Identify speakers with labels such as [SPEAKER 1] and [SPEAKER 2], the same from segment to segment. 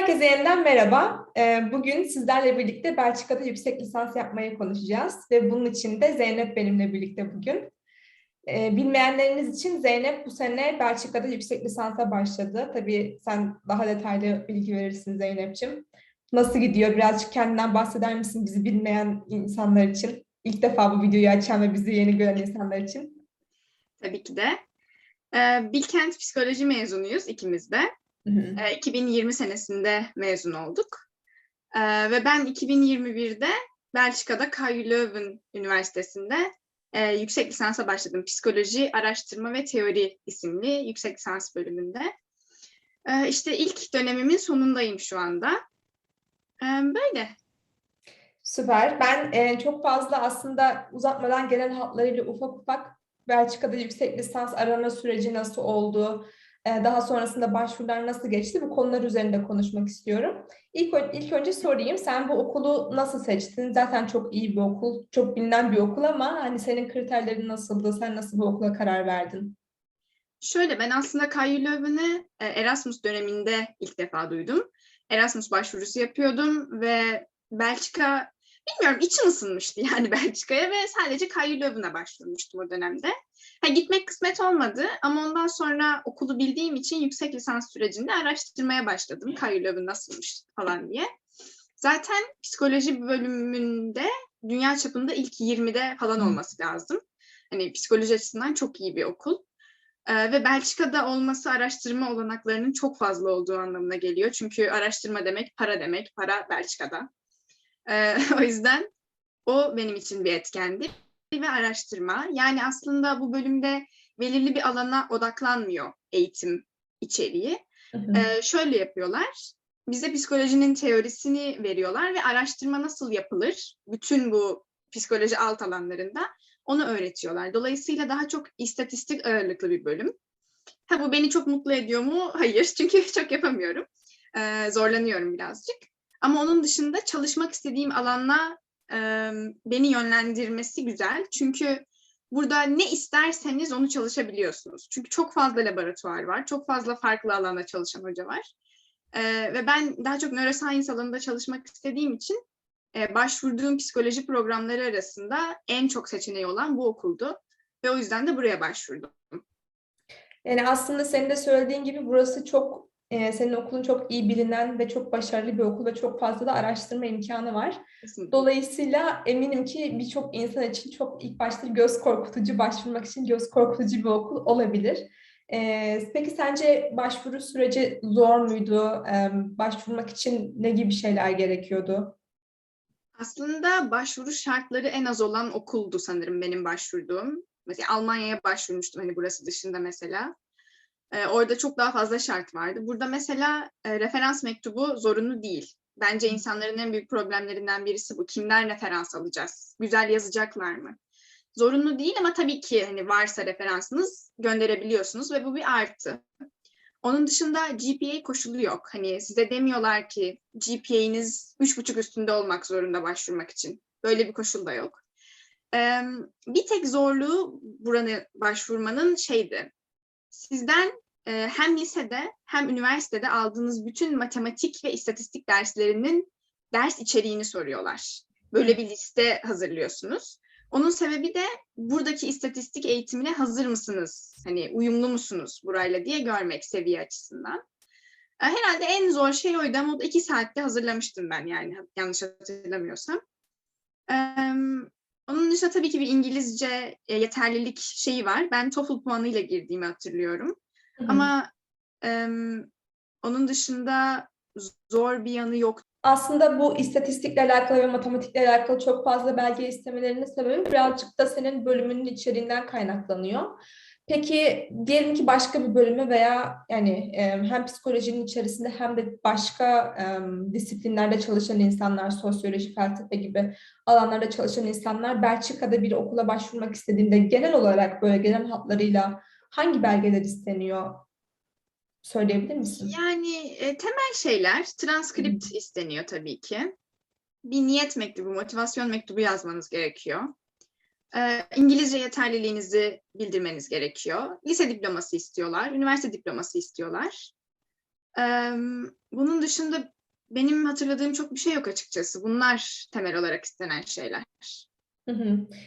[SPEAKER 1] Herkese yeniden merhaba. Ee, Bugün sizlerle birlikte Belçika'da yüksek lisans yapmayı konuşacağız ve bunun için de Zeynep benimle birlikte bugün. Ee, Bilmeyenleriniz için Zeynep bu sene Belçika'da yüksek lisansa başladı. Tabii sen daha detaylı bilgi verirsin Zeynep'ciğim. Nasıl gidiyor? Birazcık kendinden bahseder misin bizi bilmeyen insanlar için? İlk defa bu videoyu açan ve bizi yeni gören insanlar için.
[SPEAKER 2] Tabii ki de. Ee, Bilkent Psikoloji mezunuyuz ikimiz de.
[SPEAKER 1] Hı hı.
[SPEAKER 2] Ee, 2020 senesinde mezun olduk. Ee, ve ben 2021'de Belçika'da KU Leuven Üniversitesi'nde e, yüksek lisansa başladım. Psikoloji, Araştırma ve Teori isimli yüksek lisans bölümünde. Ee, işte ilk dönemimin sonundayım şu anda. Ee, böyle.
[SPEAKER 1] Süper. Ben e, çok fazla aslında uzatmadan genel hatlarıyla ufak ufak Belçika'da yüksek lisans arama süreci nasıl oldu, e, daha sonrasında başvurular nasıl geçti bu konular üzerinde konuşmak istiyorum. İlk, ilk önce sorayım, sen bu okulu nasıl seçtin? Zaten çok iyi bir okul, çok bilinen bir okul ama hani senin kriterlerin nasıldı? Sen nasıl bu okula karar verdin?
[SPEAKER 2] Şöyle ben aslında KU Leuven'i e, Erasmus döneminde ilk defa duydum. Erasmus başvurusu yapıyordum ve Belçika bilmiyorum içim ısınmıştı yani Belçika'ya ve sadece KU Leuven'a başvurmuştum o dönemde. Ha, gitmek kısmet olmadı ama ondan sonra okulu bildiğim için yüksek lisans sürecinde araştırmaya başladım. KU Leuven nasılmış falan diye. Zaten psikoloji bölümünde dünya çapında ilk 20'de falan olması lazım. Hani psikoloji açısından çok iyi bir okul. Ee, ve Belçika'da olması araştırma olanaklarının çok fazla olduğu anlamına geliyor. Çünkü araştırma demek para demek, para Belçika'da. O yüzden o benim için bir etkendi ve araştırma. Yani aslında bu bölümde belirli bir alana odaklanmıyor eğitim içeriği.
[SPEAKER 1] Hı hı.
[SPEAKER 2] Şöyle yapıyorlar. Bize psikolojinin teorisini veriyorlar ve araştırma nasıl yapılır? Bütün bu psikoloji alt alanlarında onu öğretiyorlar. Dolayısıyla daha çok istatistik ağırlıklı bir bölüm. Ha bu beni çok mutlu ediyor mu? Hayır. Çünkü çok yapamıyorum. Ee, zorlanıyorum birazcık. Ama onun dışında çalışmak istediğim alanla e, beni yönlendirmesi güzel. Çünkü burada ne isterseniz onu çalışabiliyorsunuz. Çünkü çok fazla laboratuvar var. Çok fazla farklı alanda çalışan hoca var. Ee, ve ben daha çok neuroscience alanında çalışmak istediğim için e, başvurduğum psikoloji programları arasında en çok seçeneği olan bu okuldu. Ve o yüzden de buraya başvurdum.
[SPEAKER 1] Yani aslında senin de söylediğin gibi burası çok, e, senin okulun çok iyi bilinen ve çok başarılı bir okul ve çok fazla da araştırma imkanı var.
[SPEAKER 2] Kesinlikle.
[SPEAKER 1] Dolayısıyla eminim ki birçok insan için çok ilk başta göz korkutucu, başvurmak için göz korkutucu bir okul olabilir. Ee, peki sence başvuru süreci zor muydu? Ee, başvurmak için ne gibi şeyler gerekiyordu?
[SPEAKER 2] Aslında başvuru şartları en az olan okuldu sanırım benim başvurduğum. Mesela Almanya'ya başvurmuştum hani burası dışında mesela. Ee, orada çok daha fazla şart vardı. Burada mesela e, referans mektubu zorunlu değil. Bence insanların en büyük problemlerinden birisi bu. Kimden referans alacağız? Güzel yazacaklar mı? Zorunlu değil ama tabii ki hani varsa referansınız gönderebiliyorsunuz ve bu bir artı. Onun dışında GPA koşulu yok. Hani size demiyorlar ki GPA'niz 3,5 üstünde olmak zorunda başvurmak için. Böyle bir koşul da yok. Ee, bir tek zorluğu buranı başvurmanın şeydi. Sizden e, hem lisede hem üniversitede aldığınız bütün matematik ve istatistik derslerinin ders içeriğini soruyorlar. Böyle bir liste hazırlıyorsunuz. Onun sebebi de buradaki istatistik eğitimine hazır mısınız? Hani uyumlu musunuz burayla diye görmek seviye açısından. E, Herhalde en zor şey oydu ama o da iki saatte hazırlamıştım ben yani yanlış hatırlamıyorsam. Onun dışında tabii ki bir İngilizce e, yeterlilik şeyi var. Ben TOEFL puanıyla girdiğimi hatırlıyorum. Ama em, onun dışında zor bir yanı yok.
[SPEAKER 1] Aslında bu istatistikle alakalı ve matematikle alakalı çok fazla belge istemelerinin sebebi birazcık da senin bölümünün içeriğinden kaynaklanıyor. Peki diyelim ki başka bir bölümü veya yani hem psikolojinin içerisinde hem de başka disiplinlerde çalışan insanlar, sosyoloji, felsefe gibi alanlarda çalışan insanlar Belçika'da bir okula başvurmak istediğinde genel olarak böyle genel hatlarıyla hangi belgeler isteniyor? Söyleyebilir misin?
[SPEAKER 2] Yani e, temel şeyler, transkript isteniyor tabii ki. Bir niyet mektubu, motivasyon mektubu yazmanız gerekiyor. Ee, İngilizce yeterliliğinizi bildirmeniz gerekiyor. Lise diploması istiyorlar, üniversite diploması istiyorlar. Eee, bunun dışında benim hatırladığım çok bir şey yok açıkçası. Bunlar temel olarak istenen şeyler.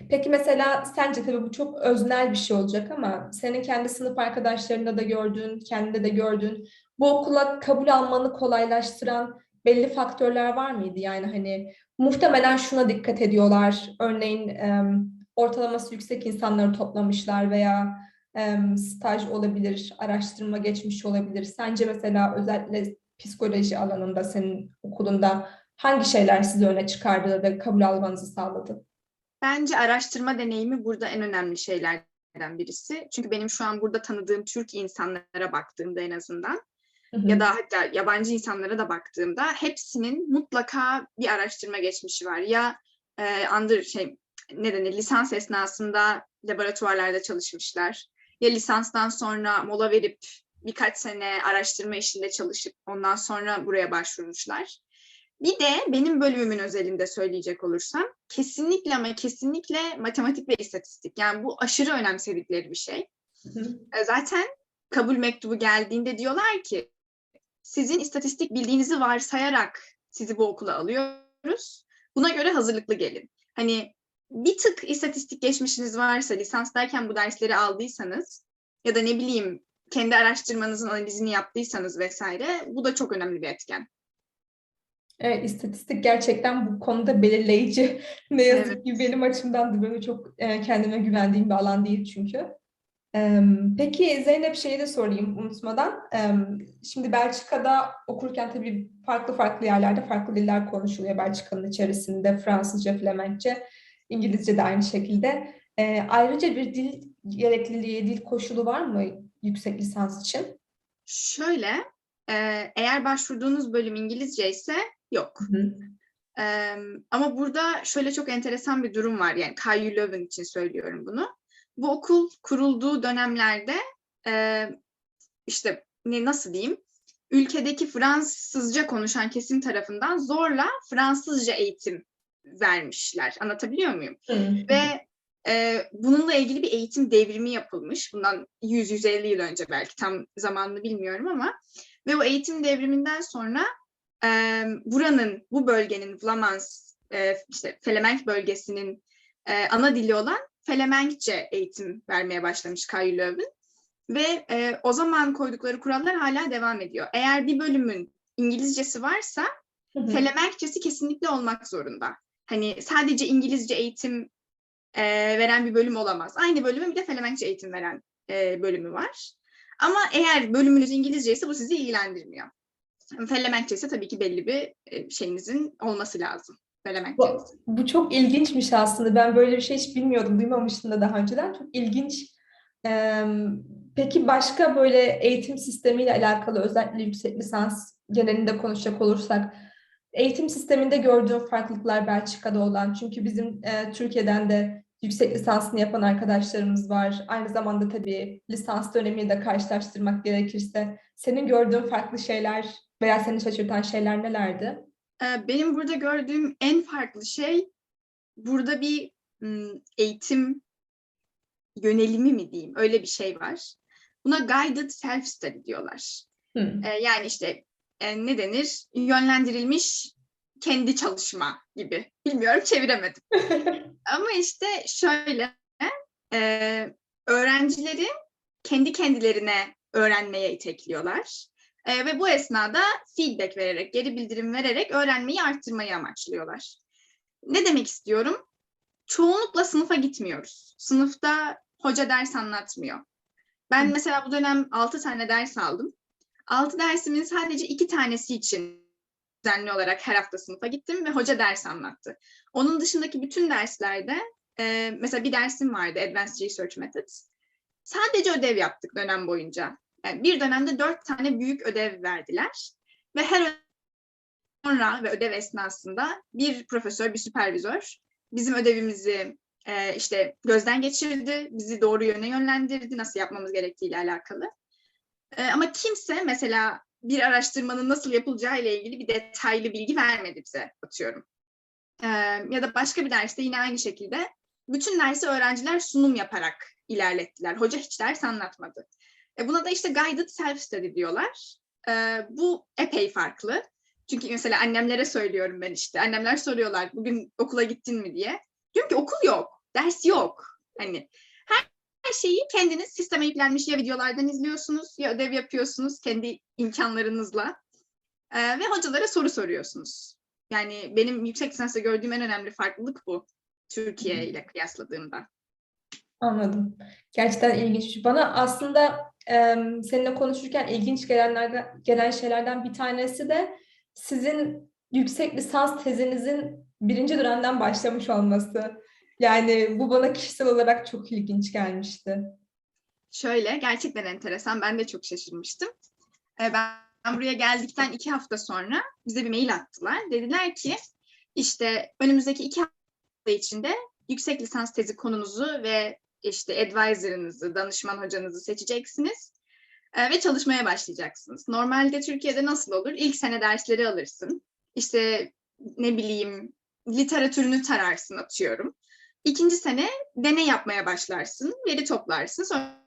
[SPEAKER 1] Peki mesela sence tabii bu çok öznel bir şey olacak ama senin kendi sınıf arkadaşlarında da gördüğün, kendinde de gördüğün bu okula kabul almanı kolaylaştıran belli faktörler var mıydı? Yani hani muhtemelen şuna dikkat ediyorlar. Örneğin ortalaması yüksek insanları toplamışlar veya em, staj olabilir, araştırma geçmiş olabilir. Sence mesela özellikle psikoloji alanında senin okulunda hangi şeyler sizi öne çıkardı ve kabul almanızı sağladı?
[SPEAKER 2] Bence araştırma deneyimi burada en önemli şeylerden birisi. Çünkü benim şu an burada tanıdığım Türk insanlara baktığımda en azından
[SPEAKER 1] Hı hı.
[SPEAKER 2] ya da hatta yabancı insanlara da baktığımda hepsinin mutlaka bir araştırma geçmişi var. Ya e, under şey ne denir lisans esnasında laboratuvarlarda çalışmışlar. Ya lisanstan sonra mola verip birkaç sene araştırma işinde çalışıp ondan sonra buraya başvurmuşlar. Bir de benim bölümümün özelinde söyleyecek olursam kesinlikle ama kesinlikle matematik ve istatistik. Yani bu aşırı önemsedikleri bir şey.
[SPEAKER 1] Hı hı.
[SPEAKER 2] E, Zaten kabul mektubu geldiğinde diyorlar ki sizin istatistik bildiğinizi varsayarak sizi bu okula alıyoruz. Buna göre hazırlıklı gelin. Hani bir tık istatistik geçmişiniz varsa, lisanstayken bu dersleri aldıysanız ya da ne bileyim kendi araştırmanızın analizini yaptıysanız vesaire bu da çok önemli bir etken.
[SPEAKER 1] Evet, istatistik gerçekten bu konuda belirleyici. Ne yazık
[SPEAKER 2] Evet.
[SPEAKER 1] ki benim açımdan da böyle çok e, kendime güvendiğim bir alan değil çünkü. Peki Zeynep şeyi de sorayım unutmadan. Şimdi Belçika'da okurken tabii farklı farklı yerlerde farklı diller konuşuluyor Belçika'nın içerisinde. Fransızca, Flemenkçe, İngilizce de aynı şekilde. Ee, Ayrıca bir dil gerekliliği, dil koşulu var mı yüksek lisans için?
[SPEAKER 2] Şöyle, e, eğer başvurduğunuz bölüm İngilizce ise yok.
[SPEAKER 1] Hı hı.
[SPEAKER 2] Eee, ama burada şöyle çok enteresan bir durum var. Yani KU Leuven için söylüyorum bunu. Bu okul kurulduğu dönemlerde eee, işte ne nasıl diyeyim? Ülkedeki Fransızca konuşan kesim tarafından zorla Fransızca eğitim vermişler. Anlatabiliyor muyum?
[SPEAKER 1] Hı hı.
[SPEAKER 2] Ve e, bununla ilgili bir eğitim devrimi yapılmış. Bundan 100-150 yıl önce belki tam zamanını bilmiyorum ama ve o eğitim devriminden sonra e, buranın, bu bölgenin Flamans, e, işte Felemenk bölgesinin e, ana dili olan Felemenkçe eğitim vermeye başlamış Leuven. Ve e, o zaman koydukları kurallar hala devam ediyor. Eğer bir bölümün İngilizcesi varsa. Felemenkçesi kesinlikle olmak zorunda. Hani sadece İngilizce eğitim e, veren bir bölüm olamaz. Aynı bölümün bir de Felemenkçe eğitim veren e, bölümü var. Ama eğer bölümünüz İngilizce ise bu sizi ilgilendirmiyor. Felemenkçe ise tabii ki belli bir şeyinizin olması lazım. Felemenkçe.
[SPEAKER 1] Bu, bu çok ilginçmiş aslında. Ben böyle bir şey hiç bilmiyordum, duymamıştım da daha önceden. Çok ilginç. Ee, peki başka böyle eğitim sistemiyle alakalı özellikle yüksek lisans genelinde konuşacak olursak eğitim sisteminde gördüğün farklılıklar Belçika'da olan çünkü bizim e, Türkiye'den de yüksek lisansını yapan arkadaşlarımız var. Aynı zamanda tabii lisans dönemiyle de karşılaştırmak gerekirse senin gördüğün farklı şeyler veya seni şaşırtan şeyler nelerdi?
[SPEAKER 2] E, benim burada gördüğüm en farklı şey burada bir eğitim yönelimi mi diyeyim öyle bir şey var. Buna guided self study diyorlar. E, yani işte e, ne denir? Yönlendirilmiş kendi çalışma gibi. Bilmiyorum çeviremedim. Ama işte şöyle e, öğrencileri kendi kendilerine öğrenmeye itekliyorlar. E, ve bu esnada feedback vererek, geri bildirim vererek öğrenmeyi arttırmayı amaçlıyorlar. Ne demek istiyorum? Çoğunlukla sınıfa gitmiyoruz. Sınıfta hoca ders anlatmıyor. Ben mesela bu dönem 6 tane ders aldım. 6 dersimin sadece 2 tanesi için düzenli olarak her hafta sınıfa gittim ve hoca ders anlattı. Onun dışındaki bütün derslerde e, mesela bir dersim vardı Advanced Research Methods. Sadece ödev yaptık dönem boyunca. Yani bir dönemde dört tane büyük ödev verdiler ve her sonra ve ödev esnasında bir profesör, bir süpervizör bizim ödevimizi e, işte gözden geçirdi, bizi doğru yöne yönlendirdi, nasıl yapmamız gerektiğiyle alakalı. E, ama kimse mesela bir araştırmanın nasıl yapılacağı ile ilgili bir detaylı bilgi vermedi bize atıyorum. E, ya da başka bir derste yine aynı şekilde bütün dersi öğrenciler sunum yaparak ilerlettiler. Hoca hiç ders anlatmadı. E, buna da işte guided self study diyorlar. Ee, bu epey farklı. Çünkü mesela annemlere söylüyorum ben işte. Annemler soruyorlar bugün okula gittin mi diye. Diyorum ki okul yok, ders yok. Hani şeyi kendiniz sisteme yüklenmiş ya videolardan izliyorsunuz ya ödev yapıyorsunuz kendi imkanlarınızla. Ee, ve hocalara soru soruyorsunuz. Yani benim yüksek lisansta gördüğüm en önemli farklılık bu. Türkiye ile kıyasladığımda.
[SPEAKER 1] Anladım. Gerçekten ilginç. Bana aslında em, seninle konuşurken ilginç gelenlerden gelen şeylerden bir tanesi de sizin yüksek lisans tezinizin birinci dönemden başlamış olması. Yani bu bana kişisel olarak çok ilginç gelmişti.
[SPEAKER 2] Şöyle gerçekten enteresan. Ben de çok şaşırmıştım. Ee, ben, buraya geldikten iki hafta sonra bize bir mail attılar. Dediler ki işte önümüzdeki iki hafta içinde yüksek lisans tezi konunuzu ve işte advisor'ınızı, danışman hocanızı seçeceksiniz e, ve çalışmaya başlayacaksınız. Normalde Türkiye'de nasıl olur? İlk sene dersleri alırsın. İşte ne bileyim literatürünü tararsın atıyorum. İkinci sene deney yapmaya başlarsın, veri toplarsın, sonra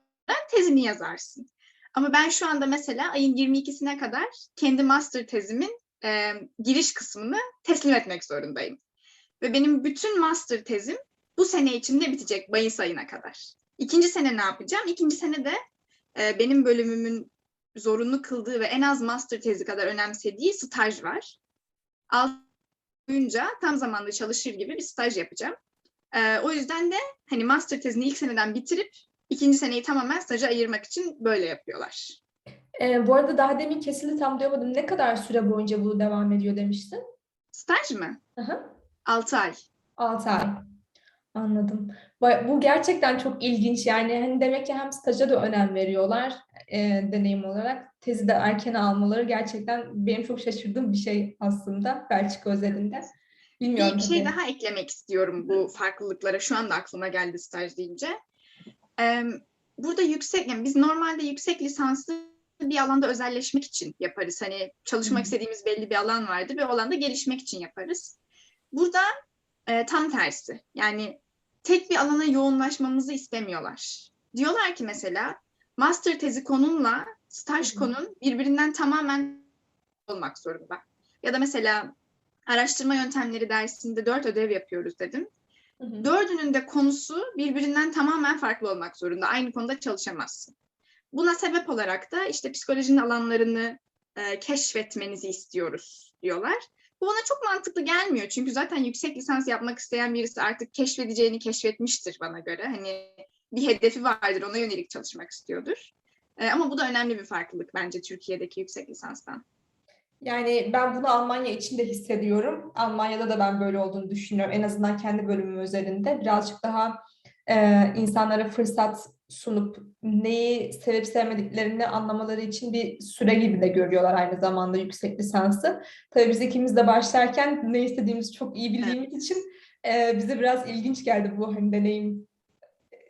[SPEAKER 2] tezini yazarsın. Ama ben şu anda mesela ayın 22'sine kadar kendi master tezimin e, giriş kısmını teslim etmek zorundayım. Ve benim bütün master tezim bu sene içinde bitecek Mayıs ayına kadar. İkinci sene ne yapacağım? İkinci sene de e, benim bölümümün zorunlu kıldığı ve en az master tezi kadar önemsediği staj var. Altı boyunca tam zamanlı çalışır gibi bir staj yapacağım. E, o yüzden de hani master tezini ilk seneden bitirip ikinci seneyi tamamen staja ayırmak için böyle yapıyorlar.
[SPEAKER 1] Ee, bu arada daha demin kesildi tam duyamadım. Ne kadar süre boyunca bu devam ediyor demiştin?
[SPEAKER 2] Staj mı?
[SPEAKER 1] Aha.
[SPEAKER 2] 6 ay.
[SPEAKER 1] 6 ay. Anladım. Bu gerçekten çok ilginç yani hani demek ki hem staja da önem veriyorlar e, deneyim olarak tezi de erken almaları gerçekten benim çok şaşırdığım bir şey aslında Belçika özelinde. Bilmiyorum
[SPEAKER 2] bir şey
[SPEAKER 1] tabii.
[SPEAKER 2] daha eklemek istiyorum bu farklılıklara. Şu anda aklıma geldi staj deyince. Ee, burada yüksek, yani biz normalde yüksek lisanslı bir alanda özelleşmek için yaparız. Hani çalışmak istediğimiz belli bir alan vardır ve o alanda gelişmek için yaparız. Burada e, tam tersi. Yani tek bir alana yoğunlaşmamızı istemiyorlar. Diyorlar ki mesela master tezi konunla staj konun birbirinden tamamen olmak zorunda. Ya da mesela araştırma yöntemleri dersinde dört ödev yapıyoruz dedim.
[SPEAKER 1] Hı hı.
[SPEAKER 2] Dördünün de konusu birbirinden tamamen farklı olmak zorunda. Aynı konuda çalışamazsın. Buna sebep olarak da işte psikolojinin alanlarını e, keşfetmenizi istiyoruz diyorlar. Bu bana çok mantıklı gelmiyor. Çünkü zaten yüksek lisans yapmak isteyen birisi artık keşfedeceğini keşfetmiştir bana göre. Hani bir hedefi vardır, ona yönelik çalışmak istiyordur. E, ama bu da önemli bir farklılık bence Türkiye'deki yüksek lisanstan.
[SPEAKER 1] Yani ben bunu Almanya için de hissediyorum. Almanya'da da ben böyle olduğunu düşünüyorum. En azından kendi bölümüm üzerinde birazcık daha e, insanlara fırsat sunup neyi sevip sevmediklerini anlamaları için bir süre gibi de görüyorlar aynı zamanda yüksek lisansı. Tabii biz ikimiz de başlarken ne istediğimizi çok iyi bildiğimiz için e, bize biraz ilginç geldi bu hani deneyim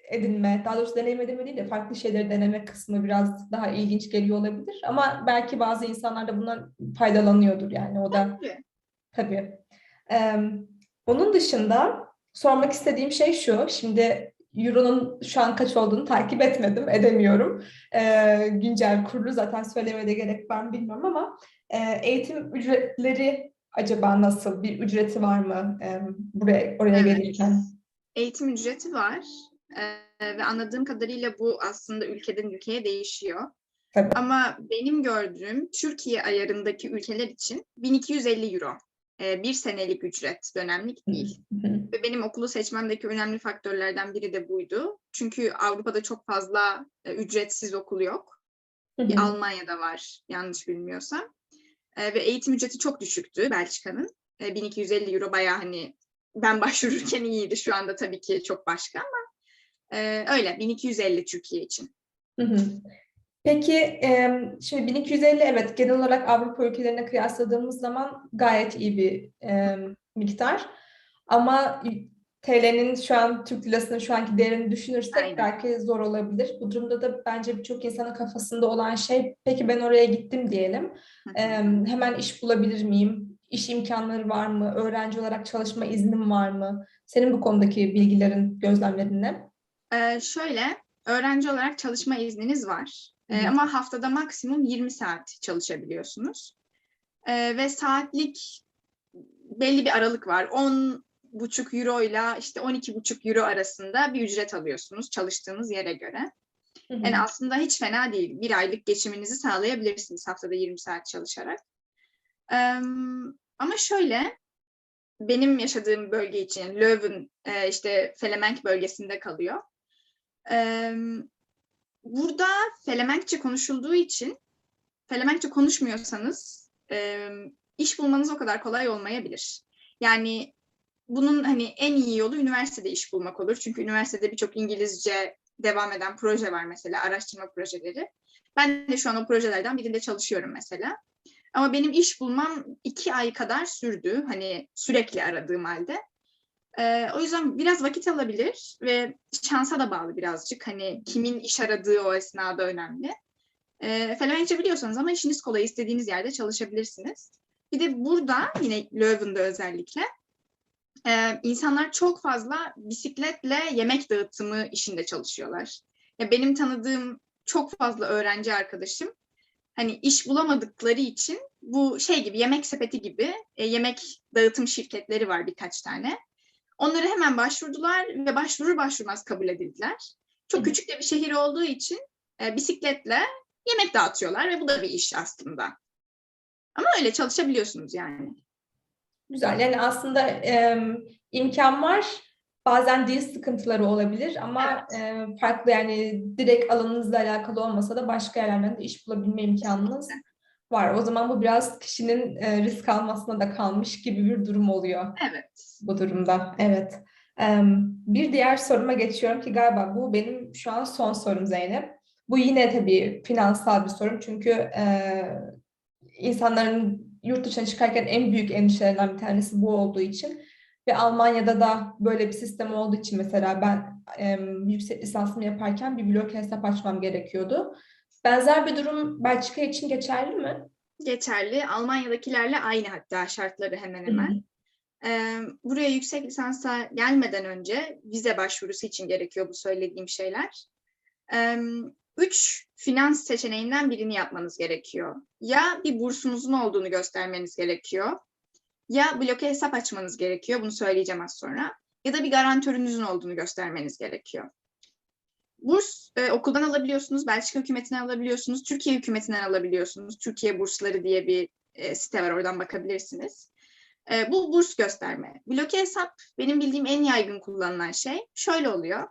[SPEAKER 1] edinme, daha doğrusu deneyim edinme değil de farklı şeyleri deneme kısmı biraz daha ilginç geliyor olabilir. Ama belki bazı insanlar da bundan faydalanıyordur yani o da
[SPEAKER 2] Tabii.
[SPEAKER 1] tabii. Ee, onun dışında sormak istediğim şey şu, şimdi Euro'nun şu an kaç olduğunu takip etmedim, edemiyorum. Ee, güncel kurulu zaten söylemeye de gerek var mı bilmiyorum ama e, eğitim ücretleri acaba nasıl? Bir ücreti var mı e, buraya oraya gelirken?
[SPEAKER 2] Eğitim ücreti var. Ee, ve anladığım kadarıyla bu aslında ülkeden ülkeye değişiyor.
[SPEAKER 1] Tabii.
[SPEAKER 2] Ama benim gördüğüm Türkiye ayarındaki ülkeler için 1250 euro. Ee, bir senelik ücret, dönemlik değil. Ve benim okulu seçmemdeki önemli faktörlerden biri de buydu. Çünkü Avrupa'da çok fazla e, ücretsiz okul yok. Bir. Almanya'da var yanlış bilmiyorsam. Ee, ve eğitim ücreti çok düşüktü Belçika'nın. Ee, 1250 euro bayağı hani ben başvururken iyiydi. Şu anda tabii ki çok başka ama e, öyle 1250 Türkiye için.
[SPEAKER 1] Hı hı. Peki şimdi 1250 evet genel olarak Avrupa ülkelerine kıyasladığımız zaman gayet iyi bir e, miktar. Ama TL'nin şu an Türk lirasının şu anki değerini düşünürsek
[SPEAKER 2] Aynen.
[SPEAKER 1] belki zor olabilir. Bu durumda da bence birçok insanın kafasında olan şey peki ben oraya gittim diyelim. E, hemen iş bulabilir miyim? İş imkanları var mı? Öğrenci olarak çalışma iznim var mı? Senin bu konudaki bilgilerin, gözlemlerin ne?
[SPEAKER 2] Ee, şöyle öğrenci olarak çalışma izniniz var. Ee,
[SPEAKER 1] Hı
[SPEAKER 2] ama haftada maksimum 20 saat çalışabiliyorsunuz. Ee, ve saatlik belli bir aralık var. 10 buçuk euro ile işte 12 buçuk euro arasında bir ücret alıyorsunuz çalıştığınız yere göre.
[SPEAKER 1] Hı hı.
[SPEAKER 2] Yani aslında hiç fena değil. Bir aylık geçiminizi sağlayabilirsiniz haftada 20 saat çalışarak. Eee, ama şöyle, benim yaşadığım bölge için yani Leuven, e, işte Felemenk bölgesinde kalıyor. Burada Felemenkçe konuşulduğu için Felemenkçe konuşmuyorsanız eee, iş bulmanız o kadar kolay olmayabilir. Yani bunun hani en iyi yolu üniversitede iş bulmak olur. Çünkü üniversitede birçok İngilizce devam eden proje var mesela, araştırma projeleri. Ben de şu an o projelerden birinde çalışıyorum mesela. Ama benim iş bulmam iki ay kadar sürdü. Hani sürekli aradığım halde. Ee, o yüzden biraz vakit alabilir ve şansa da bağlı birazcık. Hani kimin iş aradığı o esnada önemli. Ee, Felemenkçe biliyorsanız ama işiniz kolay, istediğiniz yerde çalışabilirsiniz. Bir de burada yine Leuven'da özellikle e, insanlar çok fazla bisikletle yemek dağıtımı işinde çalışıyorlar. Ya benim tanıdığım çok fazla öğrenci arkadaşım hani iş bulamadıkları için bu şey gibi yemek sepeti gibi e, yemek dağıtım şirketleri var birkaç tane. Onlara hemen başvurdular ve başvurur başvurmaz kabul edildiler. Çok
[SPEAKER 1] Hı.
[SPEAKER 2] küçük de bir şehir olduğu için e, bisikletle yemek dağıtıyorlar ve bu da bir iş aslında. Ama öyle çalışabiliyorsunuz yani.
[SPEAKER 1] Güzel. Yani aslında em, imkan var. Bazen dil sıkıntıları olabilir ama e, farklı yani direkt alanınızla alakalı olmasa da başka yerlerden de iş bulabilme imkanınız var. O zaman bu biraz kişinin e, risk almasına da kalmış gibi bir durum oluyor
[SPEAKER 2] Evet.
[SPEAKER 1] bu durumda. Evet. Em, bir diğer soruma geçiyorum ki galiba bu benim şu an son sorum Zeynep. Bu yine tabii finansal bir sorun çünkü e, insanların yurt dışına çıkarken en büyük endişelerinden bir tanesi bu olduğu için ve Almanya'da da böyle bir sistem olduğu için mesela ben em, yüksek lisansımı yaparken bir blok hesap açmam gerekiyordu. Benzer bir durum Belçika için geçerli mi?
[SPEAKER 2] Geçerli. Almanya'dakilerle aynı hatta şartları hemen hemen. Ee, buraya yüksek lisansa gelmeden önce vize başvurusu için gerekiyor bu söylediğim şeyler. Üç finans seçeneğinden birini yapmanız gerekiyor. Ya bir bursunuzun olduğunu göstermeniz gerekiyor. Ya bloke hesap açmanız gerekiyor. Bunu söyleyeceğim az sonra. Ya da bir garantörünüzün olduğunu göstermeniz gerekiyor. Burs e, okuldan alabiliyorsunuz, Belçika hükümetinden alabiliyorsunuz, Türkiye hükümetinden alabiliyorsunuz. Türkiye bursları diye bir e, site var, oradan bakabilirsiniz. E, bu burs gösterme. Bloke hesap benim bildiğim en yaygın kullanılan şey. Şöyle oluyor.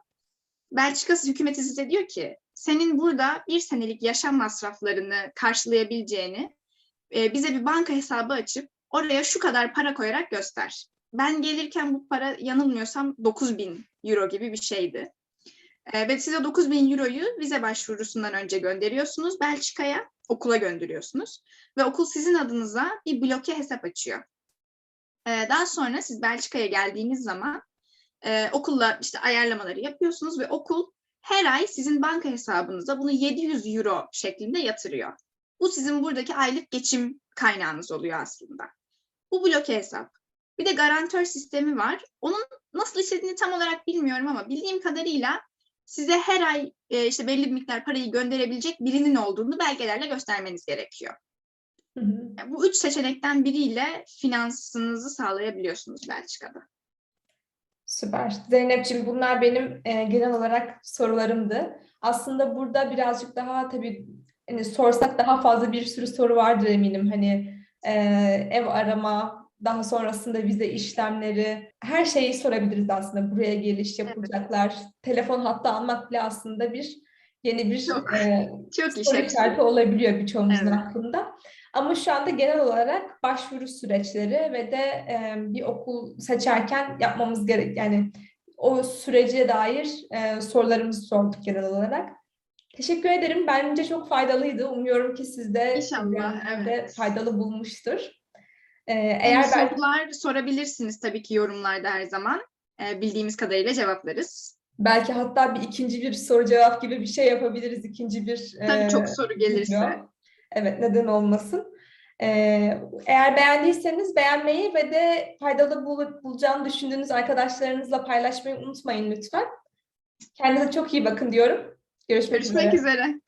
[SPEAKER 2] Belçika hükümeti size diyor ki senin burada bir senelik yaşam masraflarını karşılayabileceğini e, bize bir banka hesabı açıp oraya şu kadar para koyarak göster. Ben gelirken bu para yanılmıyorsam 9 bin euro gibi bir şeydi. E, ve size 9 bin euroyu vize başvurusundan önce gönderiyorsunuz Belçika'ya, okula gönderiyorsunuz. Ve okul sizin adınıza bir bloke hesap açıyor. Ee, Daha sonra siz Belçika'ya geldiğiniz zaman e, okulla işte ayarlamaları yapıyorsunuz ve okul her ay sizin banka hesabınıza bunu 700 euro şeklinde yatırıyor. Bu sizin buradaki aylık geçim kaynağınız oluyor aslında. Bu bloke hesap. Bir de garantör sistemi var. Onun nasıl işlediğini tam olarak bilmiyorum ama bildiğim kadarıyla size her ay e, işte belli bir miktar parayı gönderebilecek birinin olduğunu belgelerle göstermeniz gerekiyor.
[SPEAKER 1] Hı hı.
[SPEAKER 2] Yani Bu üç seçenekten biriyle finansınızı sağlayabiliyorsunuz Belçika'da.
[SPEAKER 1] Süper. Zeynep'ciğim bunlar benim e, genel olarak sorularımdı. Aslında burada birazcık daha tabii hani sorsak daha fazla bir sürü soru vardır eminim. Hani e, ev arama, daha sonrasında vize işlemleri, her şeyi sorabiliriz aslında. Buraya geliş yapılacaklar, telefon hattı almak bile aslında bir yeni bir
[SPEAKER 2] Çok.
[SPEAKER 1] e,
[SPEAKER 2] Çok
[SPEAKER 1] soru işareti olabiliyor birçoğumuzun
[SPEAKER 2] Evet.
[SPEAKER 1] aklında. Ama şu anda genel olarak başvuru süreçleri ve de e, bir okul seçerken yapmamız gerek yani o sürece dair e, sorularımızı sorduk genel olarak. Teşekkür ederim. Bence çok faydalıydı. Umuyorum ki siz de
[SPEAKER 2] İnşallah,
[SPEAKER 1] de
[SPEAKER 2] evet.
[SPEAKER 1] faydalı bulmuştur. E,
[SPEAKER 2] Eğer
[SPEAKER 1] eğer ben
[SPEAKER 2] sorular sorabilirsiniz tabii ki yorumlarda her zaman. Ee, bildiğimiz kadarıyla cevaplarız.
[SPEAKER 1] belki hatta bir ikinci bir soru cevap gibi bir şey yapabiliriz. İkinci bir
[SPEAKER 2] Tabii
[SPEAKER 1] e,
[SPEAKER 2] çok soru gelirse.
[SPEAKER 1] video. Evet, neden olmasın. Ee, eğer beğendiyseniz beğenmeyi ve de faydalı bul- bulacağını düşündüğünüz arkadaşlarınızla paylaşmayı unutmayın lütfen. Kendinize çok iyi bakın diyorum. Görüşmek,
[SPEAKER 2] Görüşmek
[SPEAKER 1] üzere.
[SPEAKER 2] üzere.